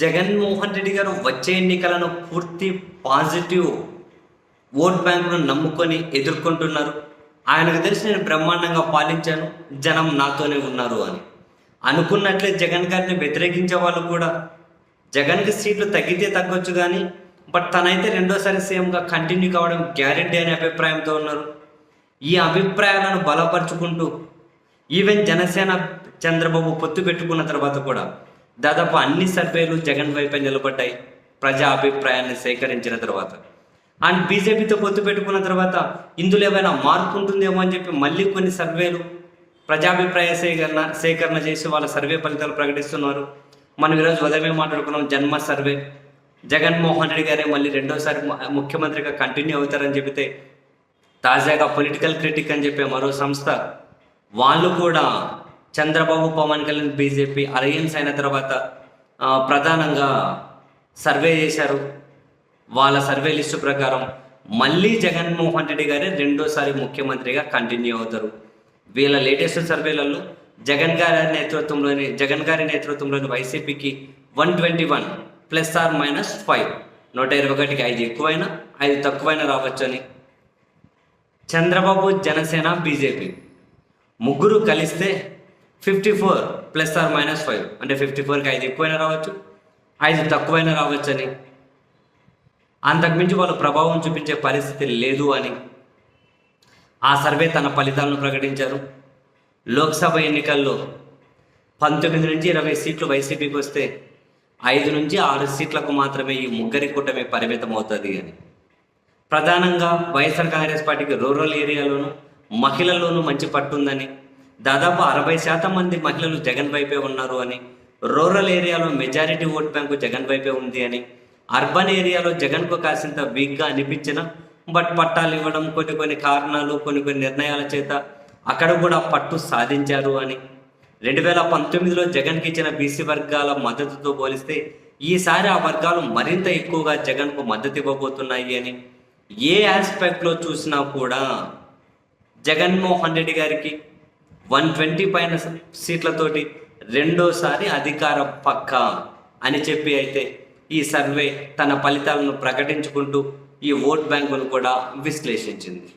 జగన్మోహన్ రెడ్డి గారు వచ్చే ఎన్నికలను పూర్తి పాజిటివ్ ఓట్ బ్యాంకును నమ్ముకొని ఎదుర్కొంటున్నారు. ఆయనకు తెలిసి నేను బ్రహ్మాండంగా పాలించాను జనం నాతోనే ఉన్నారు అని. అనుకున్నట్లే జగన్ గారిని వ్యతిరేకించే వాళ్ళు కూడా. జగన్కి సీట్లు తగ్గితే తగ్గొచ్చు కానీ బట్ తనైతే రెండోసారి సీఎంగా కంటిన్యూ కావడం గ్యారెంటీ అనే అభిప్రాయంతో ఉన్నారు. ఈ అభిప్రాయాలను బలపరుచుకుంటూ ఈవెన్ జనసేన చంద్రబాబు పొత్తు పెట్టుకున్న తర్వాత కూడా దాదాపు అన్ని సర్వేలు జగన్ వైపే నిలబడ్డాయి. ప్రజా అభిప్రాయాన్ని సేకరించిన తర్వాత. అండ్ బీజేపీతో పొత్తు పెట్టుకున్న తర్వాత ఇందులో ఏమైనా మార్పు ఉంటుందేమో అని చెప్పి మళ్ళీ కొన్ని సర్వేలు ప్రజాభిప్రాయ సేకరణ సేకరణ చేసి వాళ్ళ సర్వే ఫలితాలు ప్రకటిస్తున్నారు. మనం ఈరోజు ఉదయమే మాట్లాడుకున్నాం జన్మ సర్వే. జగన్మోహన్ రెడ్డి గారే మళ్ళీ రెండోసారి ముఖ్యమంత్రిగా కంటిన్యూ అవుతారని చెబితే తాజాగా పొలిటికల్ క్రిటిక్ అని చెప్పే మరో సంస్థ. వాళ్ళు కూడా చంద్రబాబు పవన్ కళ్యాణ్ బీజేపీ అలయన్స్ అయిన తర్వాత ప్రధానంగా సర్వే చేశారు. వాళ్ళ సర్వే లిస్టు ప్రకారం మళ్ళీ జగన్మోహన్ రెడ్డి గారే రెండోసారి ముఖ్యమంత్రిగా కంటిన్యూ అవుతారు. వీళ్ళ లేటెస్ట్ సర్వేలలో జగన్ గారి నేతృత్వంలోని జగన్ గారి నేతృత్వంలోని వైసీపీకి one twenty one plus or minus five నూట ఇరవై ఒకటికి ఐదు ఎక్కువైనా ఐదు తక్కువైనా రావచ్చు అని. చంద్రబాబు జనసేన బీజేపీ. ముగ్గురు కలిస్తే fifty four plus or minus five. అంటే ఫిఫ్టీ ఫోర్కి ఐదు ఎక్కువైనా రావచ్చు ఐదు తక్కువైనా రావచ్చు అని. అంతకుమించి వాళ్ళు ప్రభావం చూపించే పరిస్థితి లేదు అని. ఆ సర్వే తన ఫలితాలను ప్రకటించారు. లోక్సభ ఎన్నికల్లో పంతొమ్మిది నుంచి ఇరవై సీట్లు వైసీపీకి వస్తే ఐదు నుంచి ఆరు సీట్లకు మాత్రమే ఈ ముగ్గురి కూటమి పరిమితం అవుతుంది అని. ప్రధానంగా వైఎస్ఆర్ కాంగ్రెస్ పార్టీకి రూరల్ ఏరియాలోను మహిళల్లోనూ మంచి పట్టుందని. దాదాపు అరవై శాతం మంది మహిళలు జగన్ వైపే ఉన్నారు అని రూరల్ ఏరియాలో మెజారిటీ ఓట్ బ్యాంకు జగన్ వైపే ఉంది అని అర్బన్ ఏరియాలో జగన్కు కాసింత వీక్గా అనిపించిన బట్ పట్టాలు ఇవ్వడం కొన్ని కొన్ని కారణాలు కొన్ని కొన్ని నిర్ణయాల చేత అక్కడ కూడా పట్టు సాధించారు అని. రెండు వేల పంతొమ్మిదిలో జగన్కి ఇచ్చిన బీసీ వర్గాల మద్దతుతో పోలిస్తే ఈసారి ఆ వర్గాలు మరింత ఎక్కువగా జగన్కు మద్దతు ఇవ్వబోతున్నాయి అని. ఏ ఆస్పెక్ట్లో చూసినా కూడా జగన్మోహన్ రెడ్డి గారికి వన్ ట్వంటీ పైన సీట్లతోటి రెండోసారి అధికారం పక్క అని చెప్పి అయితే ఈ సర్వే తన ఫలితాలను ప్రకటించుకుంటూ ఈ ఓట్ బ్యాంకును కూడా విశ్లేషించింది.